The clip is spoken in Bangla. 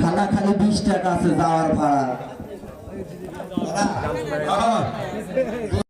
খানা খালি বিশ টাকা আছে যাওয়ার ভাড়া।